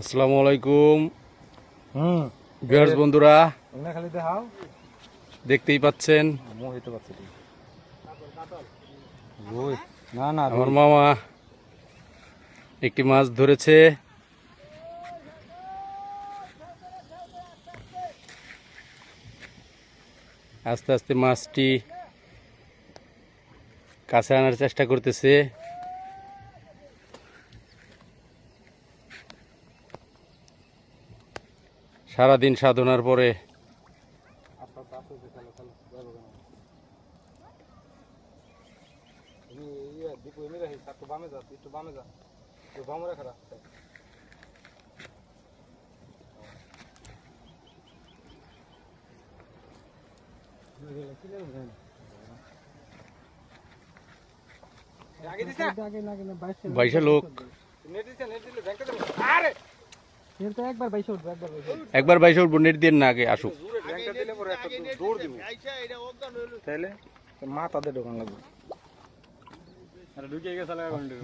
আসসালামু আলাইকুম। হুম। ভিউয়ার্স বন্ধুরা খালি দেখাও। দেখতেই পাচ্ছেন। না না আমার মামা একটি মাছ ধরেছে। আস্তে আস্তে মাছটি কাছে আনার চেষ্টা করতেছে সারাদিন সাধনার পরে দীপু এমনি রাখিস একটু বামে যা একটু বামে যা একটু বামে রাখা রাস্তা আগে দিছ? না বাইশে লোক। নেট দিছ নেট দিলে ব্যাংকে আরে! একবার বাইশে উঠবে একবার বাইশে একবার বাইশে উঠবো নেট দিয়ে না আগে আসুক। ব্যাংকে দিলে পরে একটা দৌড় দিব। তাইলে মাথা দিয়ে ঢোকান লাগবে।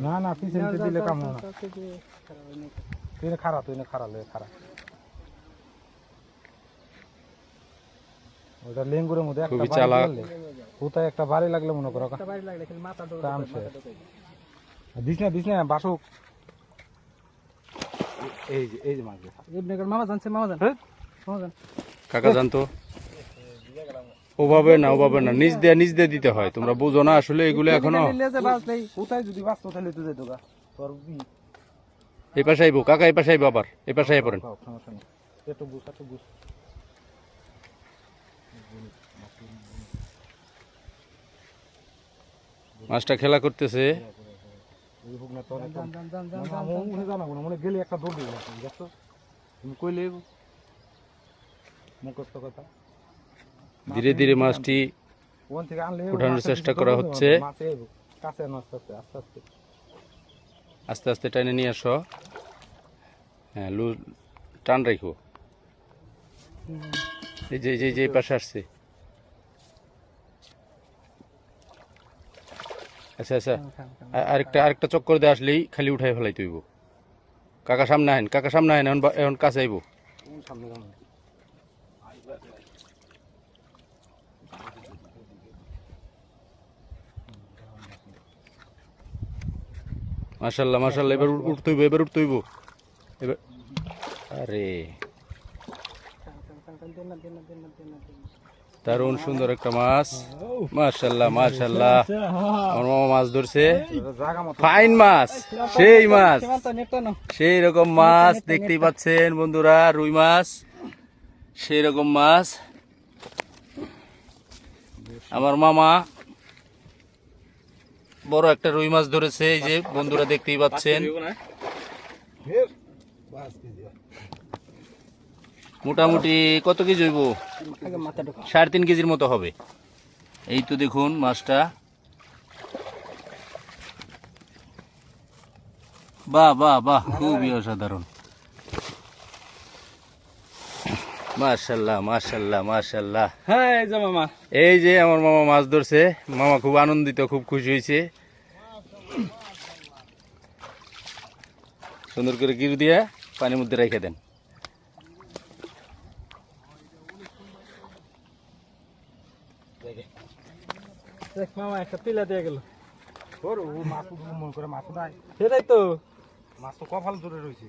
না না পিছনে দিলে কাম না। তুই না খারা তুই না খারা লয়ে খারা ওটা লেঙ্গুরের মধ্যে একটা বাড়ি চালাক। কোথায় একটা বাড়ি লাগলে মনে করো কাম শেষ। দিস না দিস না বাসুক। এই যে এই যে মাছ মামা জানছে মামা জান। হ্যাঁ? মামা জান। কাকা জানতো? ওভাবে না ওভাবে না নিজ দিয়ে নিজ দিয়ে দিতে হয় তোমরা বুঝো না আসলে এগুলো এখনও। কোথায় যদি বাঁচতো তাহলে তুই যেত গা। তোর এই পাশে আইবো কাকা এই পাশে আইবো আবার এই পাশে আই পড়েন। মাছটা খেলা করতেছে। হোক না মনে জানাব না মনে গেলে একটা দৌড় দিবি তুমি দেখছ? তুমি কইলে মুখস্থ কথা। ধীরে ধীরে মাছটি আনলে উঠানোর চেষ্টা করা হচ্ছে। কাছে আস্তে আস্তে আস্তে আস্তে। আস্তে আস্তে টাইনে নিয়ে আসো। হ্যাঁ লু টান রাখো এই যে এই যে এই যে এই পাশে আসছে। আচ্ছা আচ্ছা আরেকটা আরেকটা চক্কর দিয়ে আসলেই খালি উঠাই ফেলাই তুইব কাকা সামনে আহেন কাকা সামনে আহেন এখন এখন কাছে আইব মাশাল্লাহ মাশাল্লাহ এবার উঠ- উঠতেইব এবার উঠতেইব এবার আরে দারুণ সুন্দর একটা মাছ। মাশাল্লাহ মাশাল্লাহ আমার মামা মাছ ধরছে। ফাইন মাছ, সেই মাছ। সেই রকম মাছ দেখতেই পাচ্ছেন বন্ধুরা, রুই মাছ। সেই রকম মাছ। আমার মামা বড় একটা রুই মাছ ধরেছে, এই যে বন্ধুরা দেখতেই পাচ্ছেন। মোটামুটি কত কেজি হইব? সাড়ে তিন কেজির মতো হবে। এই তো দেখুন মাছটা। বাহ বাহ বাহ খুবই অসাধারণ। মাশাল্লাহ মাশাল্লাহ মাশাল্লাহ। হ্যাঁ এই যে মামা। এই যে আমার মামা মাছ ধরছে। মামা খুব আনন্দিত খুব খুশি হয়েছে। সুন্দর করে গিরু দিয়ে পানির মধ্যে রেখে দেন। দেখ মামা একটা পিলা দিয়ে গেল। ওর ও মাছ মন করে মাছ নাই। সেটাই তো। মাছ তো কপাল জোরে রয়েছে।